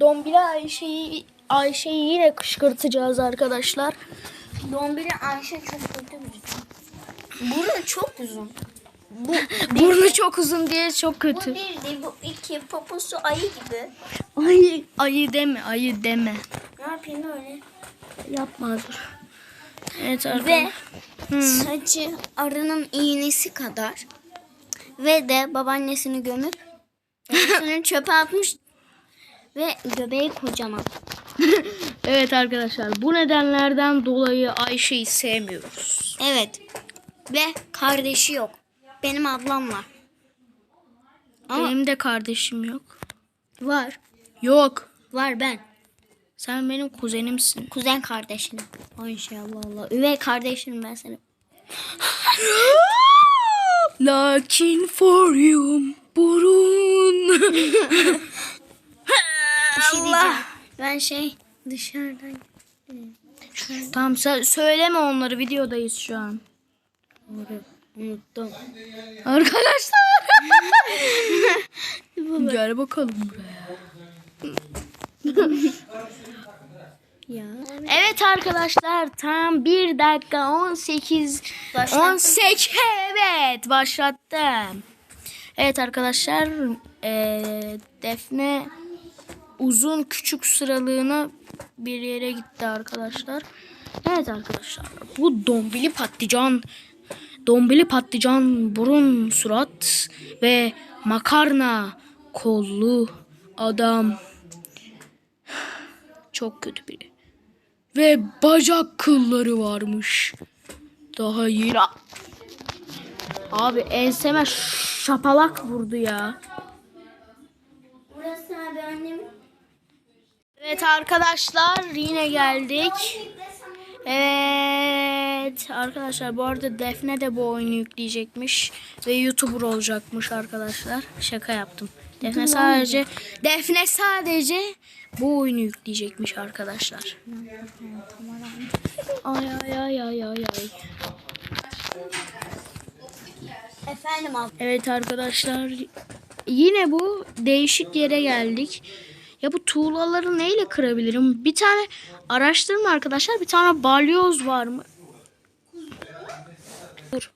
Dombili Ayşe'yi Ayşe'yi yine kışkırtacağız arkadaşlar. Dombili Ayşe çok kötü bir Burnu çok uzun. Bu, Burnu çok uzun diye çok bu kötü. bir de bu iki poposu ayı gibi. Ayı, ayı deme, ayı deme. Ne yapayım öyle? Yapma dur. Evet Ve arkadaşlar. saçı arının iğnesi kadar. Ve de babaannesini gömüp babasını çöpe atmış. Ve göbeği kocaman. Evet arkadaşlar bu nedenlerden dolayı Ayşe'yi sevmiyoruz. Evet. Ve kardeşi yok. Benim ablam var. Ama Benim de kardeşim yok. var. Yok. Var ben. Sen benim kuzenimsin. Kuzen kardeşinim. Ayşe Allah Allah. Üvey kardeşim ben senin. Lakin for you burun. Bir şey diyeceğim. Ben şey dışarıdan tamam sö- söyleme onları videodayız şu an. unuttum. Arkadaşlar. Gel bakalım buraya. Ya. Evet arkadaşlar tam 1 dakika 18 Başlattın 18 evet başlattım. Evet arkadaşlar eee, Defne uzun küçük sıralığına bir yere gitti arkadaşlar. Evet arkadaşlar bu dombili patlıcan dombili patlıcan burun surat ve makarna kollu adam çok kötü biri. Ve bacak kılları varmış. Daha yeni. Abi enseme şapalak vurdu ya. Burası abi annem. Evet arkadaşlar yine geldik. Evet arkadaşlar bu arada Defne de bu oyunu yükleyecekmiş ve YouTuber olacakmış arkadaşlar. Şaka yaptım. Defne sadece Defne sadece bu oyunu yükleyecekmiş arkadaşlar. Ay ay ay ay ay ay. Efendim abi. Evet arkadaşlar yine bu değişik yere geldik. Ya bu tuğlaları neyle kırabilirim? Bir tane araştırma arkadaşlar. Bir tane balyoz var mı? Dur.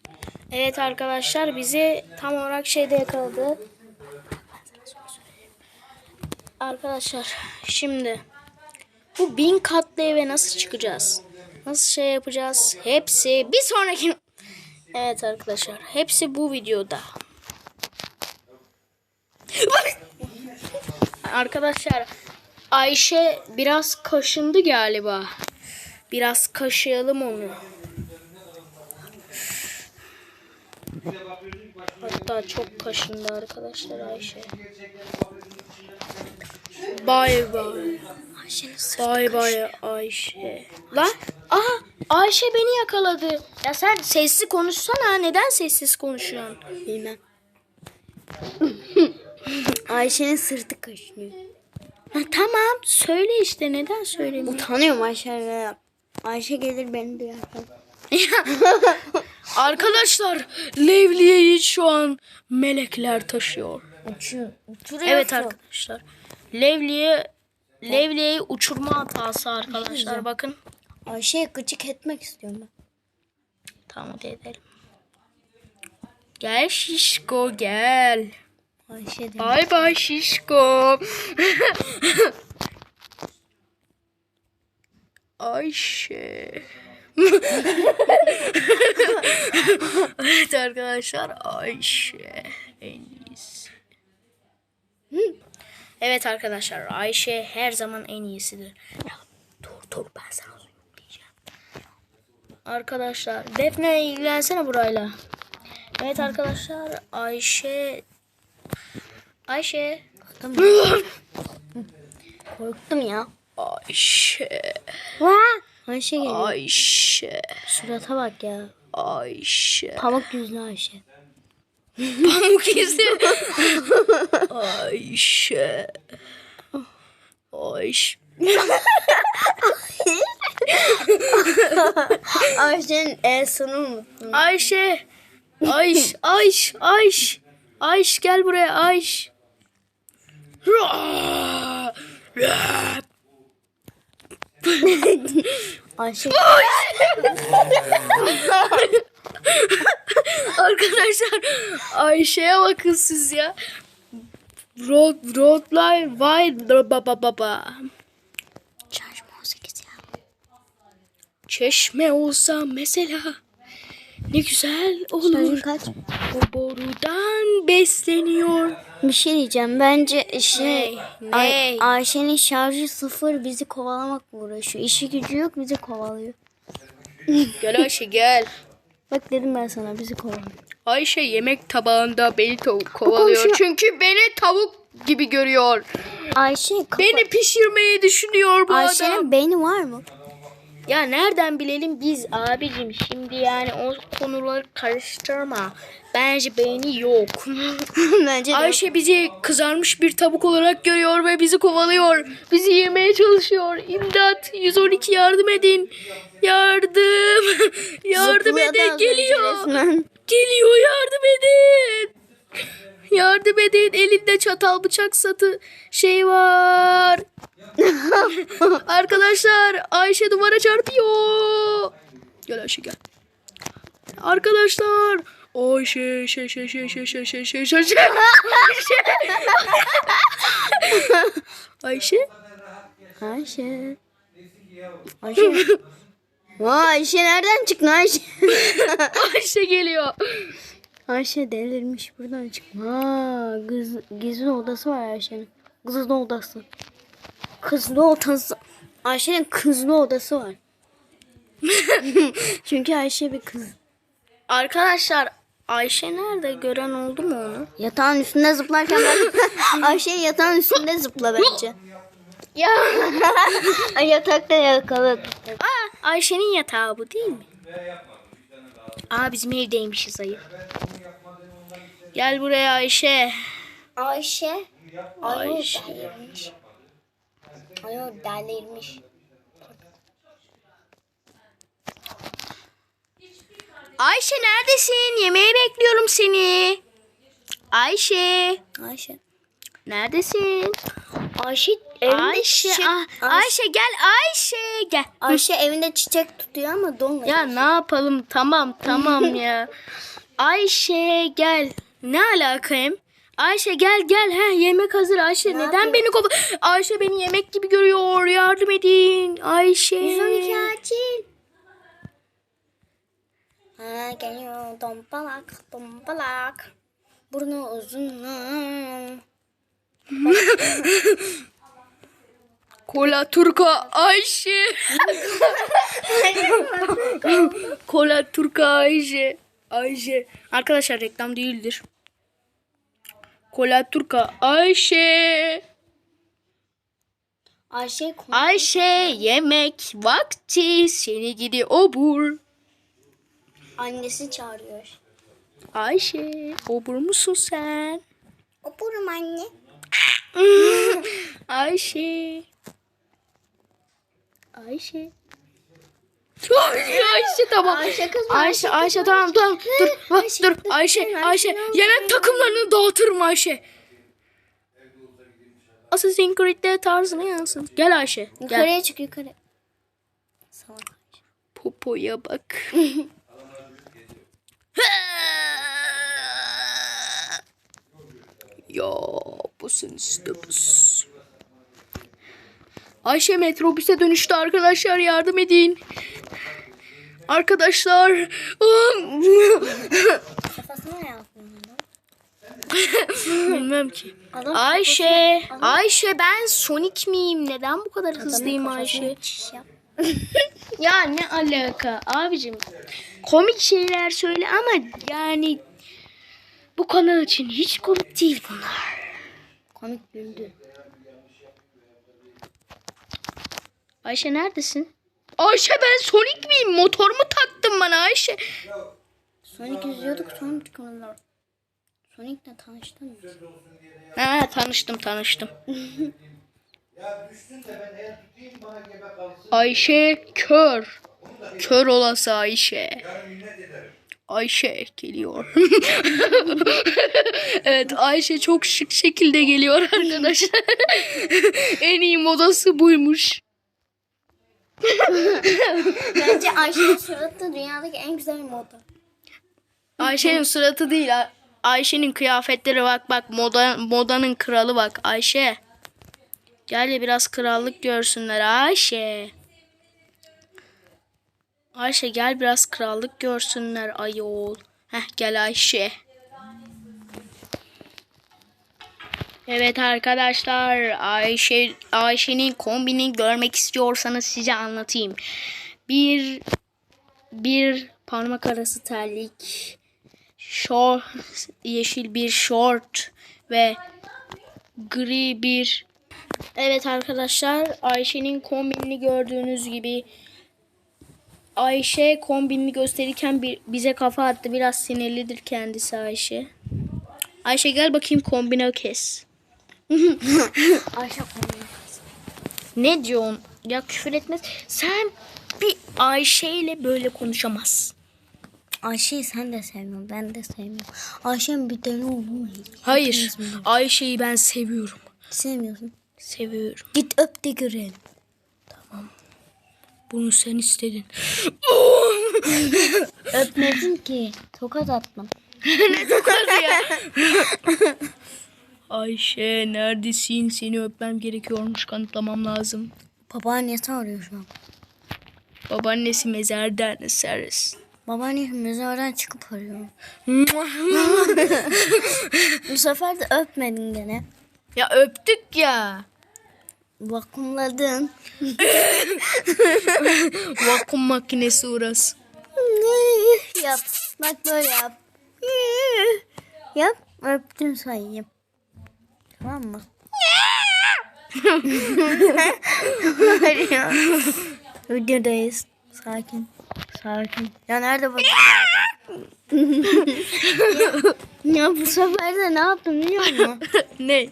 Evet arkadaşlar bizi tam olarak şeyde yakaladı. Arkadaşlar şimdi bu bin katlı eve nasıl çıkacağız? Nasıl şey yapacağız? Hepsi bir sonraki Evet arkadaşlar hepsi bu videoda. Arkadaşlar Ayşe biraz kaşındı galiba. Biraz kaşıyalım onu. Hatta çok kaşındı arkadaşlar Ayşe. Bay bay. Bay bay Ayşe. Lan aha Ayşe beni yakaladı. Ya sen sessiz konuşsana. Neden sessiz konuşuyorsun? Bilmem. Ayşe'nin sırtı kaşınıyor. Ha, tamam söyle işte neden söylemiyorsun? Utanıyorum Ayşe'yle. Ayşe gelir beni duyar. Arkadaşlar Levliye'yi şu an melekler taşıyor. Uçuyor. Uçuruyor. Evet arkadaşlar. Levliye Levliye'yi uçurma hatası arkadaşlar bakın. Ayşe'ye gıcık etmek istiyorum ben. Tamam hadi edelim. Gel şişko gel. Ayşe de. Bay bay şişko. Ayşe. evet arkadaşlar Ayşe en iyisi. Evet arkadaşlar Ayşe her zaman en iyisidir. Ya, dur dur ben sana diyeceğim. Arkadaşlar Defne ilgilensene burayla. Evet arkadaşlar Ayşe Ayşe Korktum ya. Ayşe Vaa! Ayşe geliyor. Ayşe Surata bak ya. Ayşe Pamuk yüzlü Ayşe. Pamuk izi Ayşe Ayşe Ayşe'nin E'sini unuttum. Ayşe Ayş Ayş Ayş Ayş gel buraya Ayş! Ayşe. Arkadaşlar Ayşe'ye bakın siz ya. Road, roadline wide ba ba ba ba. Şarjım 18 ya. Çeşme olsa mesela ne güzel olur. kaç? O borudan besleniyor. Bir şey diyeceğim. Bence şey? Ay-? Ayşe'nin şarjı sıfır bizi kovalamakla uğraşıyor. İşi gücü yok bizi kovalıyor. Gel Ayşe gel. Bak dedim ben sana bizi kovalıyor. Ayşe yemek tabağında beni tavuk kovalıyor. konuşuyor. Çünkü beni tavuk gibi görüyor. Ayşe kapa- Beni pişirmeyi düşünüyor bu adam. Ayşe'nin beyni var mı? Ya nereden bilelim biz abicim şimdi yani o konuları karıştırma. Bence beyni yok. Bence de. Ayşe bizi kızarmış bir tavuk olarak görüyor ve bizi kovalıyor. Bizi yemeye çalışıyor. İmdat 112 yardım edin. Yardım. yardım edin geliyor. Geliyor yardım edin. Yardım edin. Elinde çatal bıçak satı şey var. Arkadaşlar Ayşe duvara çarpıyor. Gel Ayşe gel. Arkadaşlar Ayşe şey şey şey şey şey şey şey şey şey Ayşe Ayşe. Ayşe. Vay Ayşe nereden çıktın Ayşe? Ayşe geliyor. Ayşe delirmiş buradan çıkma. Kız, gizli odası var Ayşe'nin. Kızlı odası. Kızlı odası. Ayşe'nin kızlı odası var. Çünkü Ayşe bir kız. Arkadaşlar Ayşe nerede? Gören oldu mu onu? Yatağın üstünde zıplarken ben Ayşe yatağın üstünde zıpla bence. Ya. Yatakta yakaladı. Aa, Ayşe'nin yatağı bu değil mi? Aa bizim evdeymişiz ayı. Gel buraya Ayşe. Ayşe. Ayşe. Ayol delirmiş. Ayşe neredesin? Yemeğe bekliyorum seni. Ayşe. Ayşe. Neredesin? Ayşe evinde Ayşe. çiçek. ah, Ayşe gel Ayşe gel. Ayşe evinde çiçek tutuyor ama donla. Ya ne yapalım? Tamam tamam ya. Ayşe gel. Ne alaka hem? Ayşe gel gel. ha yemek hazır Ayşe. Neden yapayım? beni kova... Ayşe beni yemek gibi görüyor. Yardım edin. Ayşe. 112 acil. Ha geliyor dombalak dombalak. Burnu uzun. Kola Turka Ayşe. Kola Turka Ayşe. Ayşe. Arkadaşlar reklam değildir. Kola Turka Ayşe. Ayşe Ayşe yemek vakti seni gidi obur. annesi çağırıyor. Ayşe obur musun sen? Opurum anne. Ayşe. Ayşe. Ay, Ayşe tamam. Ayşe kız, Ayşe Ayşe tamam tamam. Dur bak dur Ayşe Ayşe yemek takımlarını dağıtırım Ayşe. Assassin's Creed'de tarzını yansın. Gel Ayşe. Gel. Yukarıya çık yukarı. Salak Ayşe. Popoya bak. ya bu istemez. Ayşe metrobüse dönüştü arkadaşlar yardım edin. Arkadaşlar. Kafasına ne yapıyorsun? Bilmem ki. Adam Ayşe. Adam- Ayşe ben Sonic miyim? Neden bu kadar hızlıyım Ayşe? Ya ne alaka abicim. Komik şeyler söyle ama yani bu kanal için hiç komik değil bunlar. Komik güldü. Ayşe neredesin? Ayşe ben Sonic miyim? Motor mu taktın bana Ayşe? Sonic izliyorduk sonra çıkmadılar. Sonic'le tanıştın mı? Ha tanıştım tanıştım. Ayşe kör. Kör olası Ayşe. Ayşe geliyor. evet Ayşe çok şık şekilde geliyor arkadaşlar. en iyi modası buymuş. Bence Ayşe'nin suratı dünyadaki en güzel moda. Ayşe'nin suratı değil. Ay- Ayşe'nin kıyafetleri bak bak moda modanın kralı bak Ayşe. Gel de biraz krallık görsünler Ayşe. Ayşe gel biraz krallık görsünler ayol. Heh gel Ayşe. Evet arkadaşlar Ayşe Ayşe'nin kombini görmek istiyorsanız size anlatayım. Bir bir parmak arası terlik, şort, yeşil bir şort ve gri bir Evet arkadaşlar Ayşe'nin kombinini gördüğünüz gibi Ayşe kombinini gösterirken bir, bize kafa attı. Biraz sinirlidir kendisi Ayşe. Ayşe gel bakayım kombine kes. Ayşe. Ne diyorsun? Ya küfür etmez. Sen bir Ayşe ile böyle konuşamazsın. Ayşe'yi sen de sevmiyorsun. Ben de sevmiyorum. Ayşe'nin bir deli olduğunu Hayır. Ayşe'yi ben seviyorum. Sevmiyorsun. Seviyorum. Git öp de görelim. Bunu sen istedin. Öpmedin ki. Tokat attım. Ayşe neredesin? Seni öpmem gerekiyormuş. Kanıtlamam lazım. Babaannesi arıyor şu an. Babaannesi mezardan eseriz. Babaannesi mezardan çıkıp arıyor. Bu sefer de öpmedin gene. ya öptük ya. Vakumladın. Vakum makinesi orası. yap. Bak böyle yap. yap. Öptüm sayayım. Tamam mı? Videodayız. Sakin. Sakin. Ya nerede bu? ya bu sefer de ne yaptım biliyor musun? ne?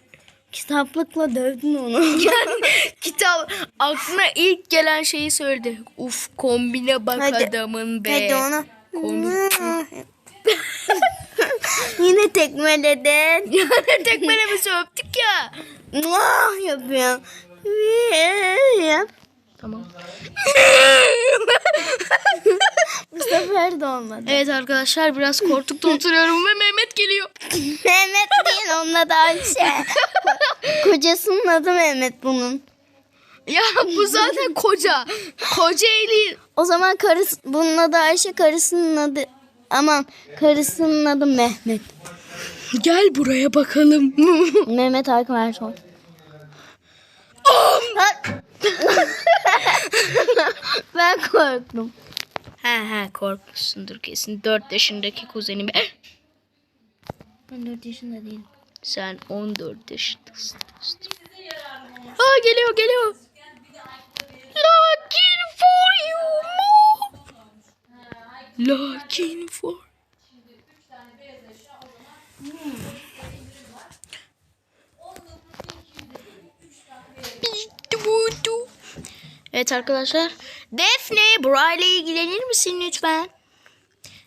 Kitaplıkla dövdün onu. Kitap aklına ilk gelen şeyi söyledi. Uf kombine bak Hadi. adamın be. Hadi onu. Kombi- Yine tekmeledin. Yani tekmelemesi öptük ya. Muah yapıyor. Yap. Tamam. Bu sefer de olmadı. Evet arkadaşlar biraz koltukta oturuyorum ve Mehmet geliyor. Mehmet değil onun adı Ayşe. Kocasının adı Mehmet bunun. Ya bu zaten koca. Kocaeli. O zaman karısı, bunun adı Ayşe, karısının adı aman karısının adı Mehmet. Gel buraya bakalım. Mehmet Hakan Ersoy. ben korktum. he he korkmuşsundur kesin. 4 yaşındaki kuzenim. Ben 4 yaşında değilim. Sen 14 yaşındasın. Aa geliyor geliyor. Lakin for you. Lakin for. Evet arkadaşlar. Defne burayla ilgilenir misin lütfen?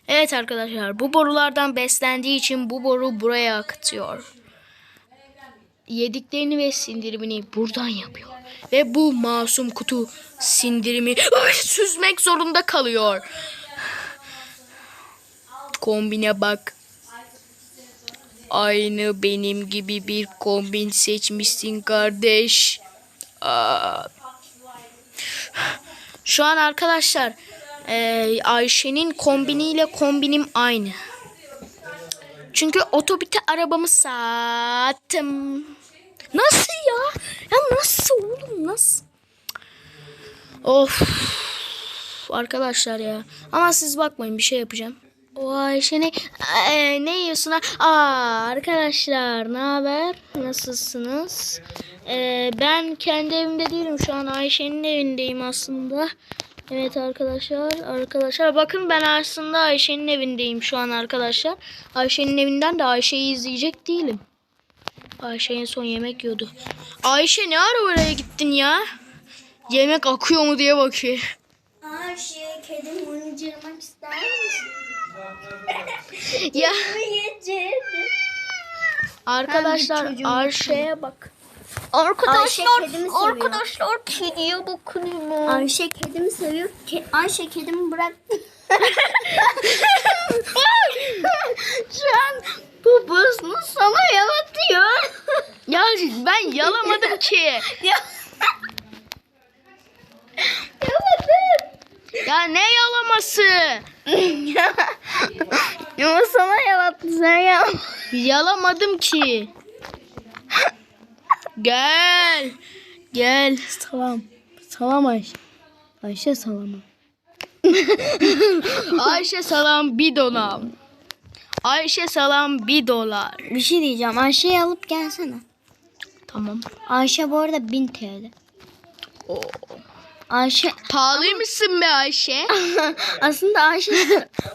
Evet arkadaşlar bu borulardan beslendiği için bu boru buraya akıtıyor. Yediklerini ve sindirimini buradan yapıyor. Ve bu masum kutu sindirimi Ay, süzmek zorunda kalıyor. Kombine bak. Aynı benim gibi bir kombin seçmişsin kardeş. Aa. Şu an arkadaşlar eee, Ayşe'nin kombiniyle kombinim aynı. Çünkü otobüte arabamı sattım. Nasıl ya? Ya nasıl oğlum nasıl? Of. Arkadaşlar ya. Ama siz bakmayın bir şey yapacağım. O Ayşe ne, Ee, ne yiyorsun? Aa, arkadaşlar ne haber? Nasılsınız? Ee, ben kendi evimde değilim şu an Ayşe'nin evindeyim aslında. Evet arkadaşlar, arkadaşlar bakın ben aslında Ayşe'nin evindeyim şu an arkadaşlar. Ayşe'nin evinden de Ayşe'yi izleyecek değilim. Ayşe en son yemek yiyordu. Ayşe ne ara oraya gittin ya? Yemek akıyor mu diye bakıyor. Ayşe, kedim oyuncalamak ister misin? Ya arkadaşlar Arşe'ye bak. Ayşe kedimi arkadaşlar kediye bakın ya. Ayşe kedimi seviyor. Ke- Ayşe kedimi bıraktı. Şu an babasını sana yalatıyor. Ya ben yalamadım ki. Yaladım. Ya ne yalaması? Ama sana yalattı sen ya. Yalamadım ki. Gel. Gel. Salam. Salam Ayşe. Ayşe salama. Ayşe salam bir dolar. Ayşe salam bir dolar. Bir şey diyeceğim. Ayşe'yi alıp gelsene. Tamam. Ayşe bu arada 1000 TL. Oo. Ayşe Pahalıymışsın be Ayşe. aslında Ayşe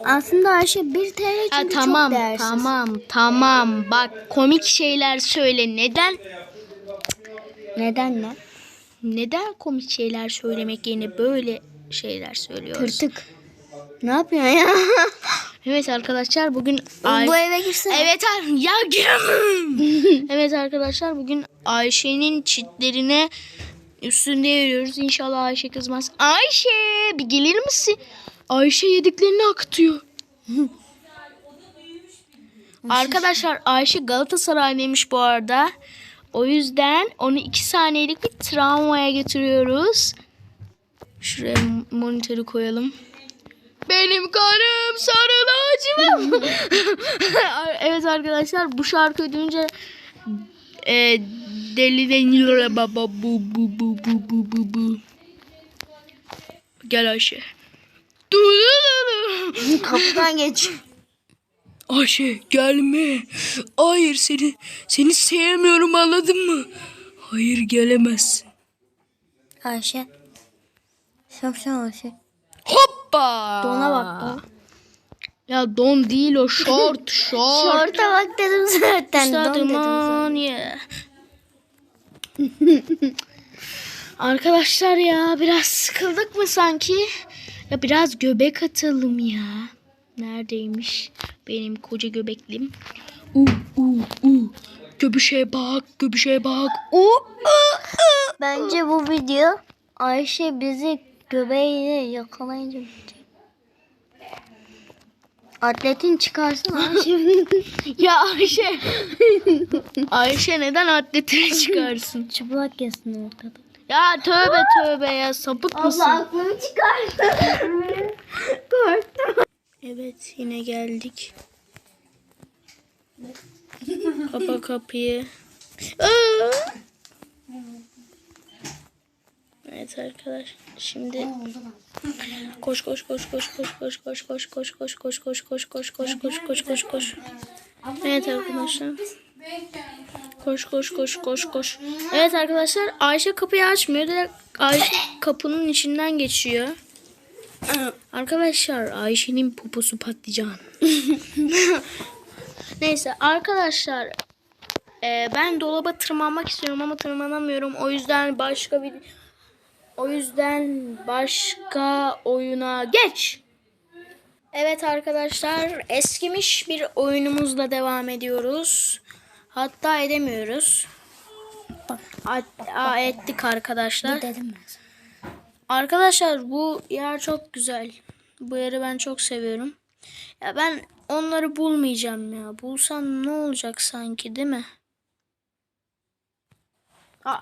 aslında Ayşe 1 TL Ha, çünkü tamam çok değersiz. tamam tamam. Bak komik şeyler söyle. Neden? Neden ne? Neden komik şeyler söylemek yerine böyle şeyler söylüyoruz? Tırtık. Ne yapıyorsun ya? Evet arkadaşlar bugün Ay- Bu eve girsene. Evet ya güm. evet arkadaşlar bugün Ayşe'nin çitlerine üstünde yürüyoruz. İnşallah Ayşe kızmaz. Ayşe bir gelir misin? Ayşe yediklerini akıtıyor. arkadaşlar Ayşe Galatasaraylıymış bu arada. O yüzden onu iki saniyelik bir travmaya getiriyoruz. Şuraya monitörü koyalım. Benim karım sarı lacivert. evet arkadaşlar bu şarkıyı duyunca e, deli deniyor baba bu bu bu bu bu bu bu. Gel Ayşe. Kapıdan geç. Ayşe gelme. Hayır seni seni sevmiyorum anladın mı? Hayır gelemezsin. Ayşe. Şapşal Ayşe. Hoppa. Dona bak don. Ya don değil o short short. Şorta bak dedim zaten. Don dedim zaten. Arkadaşlar ya biraz sıkıldık mı sanki? Ya biraz göbek atalım ya. Neredeymiş benim koca göbeklim? U u u. Göbüşe bak, göbüşe bak. U u u. Bence bu video Ayşe bizi göbeğiyle yakalayınca. Atletin çıkarsın Ayşe. Ya Ayşe. Ayşe neden atletini çıkarsın? Çıplak yesin ortada. Ya tövbe tövbe ya sapık mısın? aklımı çıkardı. Korktum. Evet yine geldik. Kapa kapıyı. Aa! Evet arkadaş şimdi koş koş koş koş koş koş koş koş koş koş koş koş koş koş koş koş koş koş koş Evet arkadaşlar. Koş koş koş koş koş. Evet arkadaşlar Ayşe kapıyı açmıyor. Direkt Ayşe kapının içinden geçiyor. Arkadaşlar Ayşe'nin poposu patlıcan. Neyse arkadaşlar e, ben dolaba tırmanmak istiyorum ama tırmanamıyorum. O yüzden başka bir o yüzden başka oyuna geç. Evet arkadaşlar eskimiş bir oyunumuzla devam ediyoruz. Hatta edemiyoruz. Hatta ettik arkadaşlar. Dedim ben. Arkadaşlar bu yer çok güzel. Bu yeri ben çok seviyorum. Ya ben onları bulmayacağım ya. Bulsam ne olacak sanki değil mi? Aa.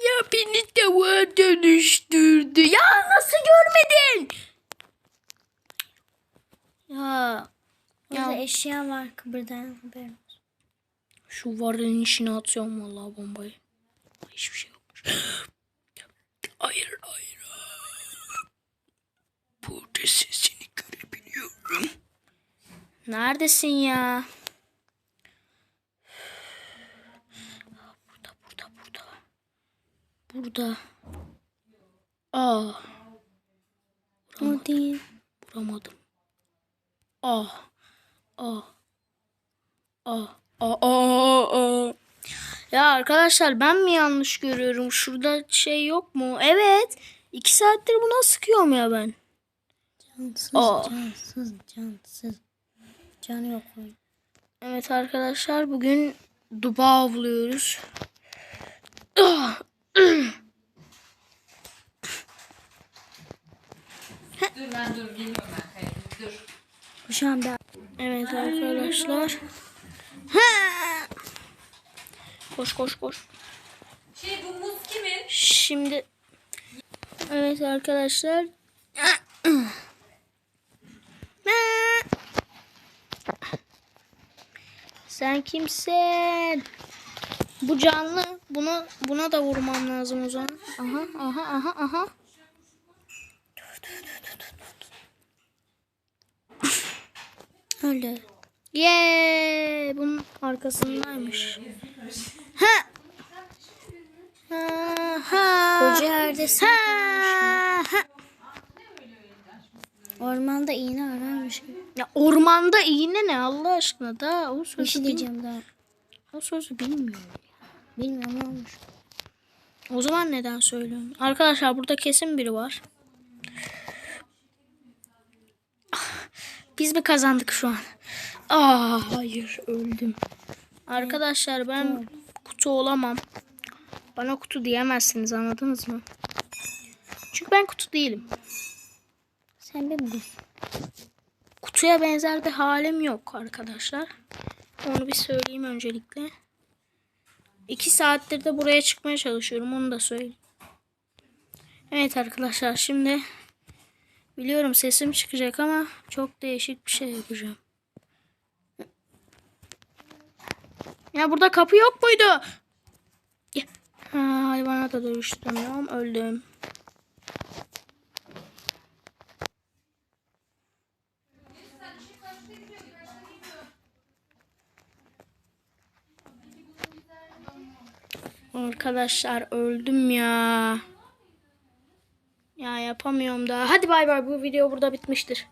Ya beni tavuğa dönüştürdü. Ya nasıl görmedin? Ya Burada eşya var kıpırdayan haberim. şu varlığın içine atıyorum vallahi bombayı. Hiçbir şey yokmuş. Hayır hayır. Burada sesini görebiliyorum. Neredesin ya? Burada burada burada. Burada. Aa. Değil. Vuramadım. Ah. Ah. Ah. Ah. Ah. Ah. Ya arkadaşlar ben mi yanlış görüyorum? Şurada şey yok mu? Evet. İki saattir buna sıkıyorum ya ben. Cansız, Aa. cansız, cansız. Canı yok oyun. Evet arkadaşlar bugün duba avlıyoruz. Ah! Dur ben dur geliyorum ben kayıp. Dur. Şu anda Evet arkadaşlar. Koş koş koş. Şey bu muz kimin? Şimdi evet arkadaşlar. Sen kimsin? Bu canlı. Buna buna da vurmam lazım o zaman. Aha aha aha aha. öyle. Yeee bunun arkasındaymış. Ha. Ha ha. Koca yerde Ha, ha. Ormanda iğne ararmış gibi. Ya ormanda iğne ne Allah aşkına da o Bir sözü, şey diyeceğim daha. o sözü bilmiyorum. Bilmiyorum ne olmuş. O zaman neden söylüyorum? Arkadaşlar burada kesin biri var. Ah, Biz mi kazandık şu an? Aa hayır öldüm. Arkadaşlar ben kutu olamam. Bana kutu diyemezsiniz anladınız mı? Çünkü ben kutu değilim. Sen bir buz. Kutuya benzer bir halim yok arkadaşlar. Onu bir söyleyeyim öncelikle. İki saattir de buraya çıkmaya çalışıyorum. Onu da söyleyeyim. Evet arkadaşlar şimdi biliyorum sesim çıkacak ama çok değişik bir şey yapacağım. Ya burada kapı yok muydu? Ya. Ha, hayvana da dönüştüremiyorum. Öldüm. Arkadaşlar öldüm ya. Ya yapamıyorum daha. Hadi bay bay bu video burada bitmiştir.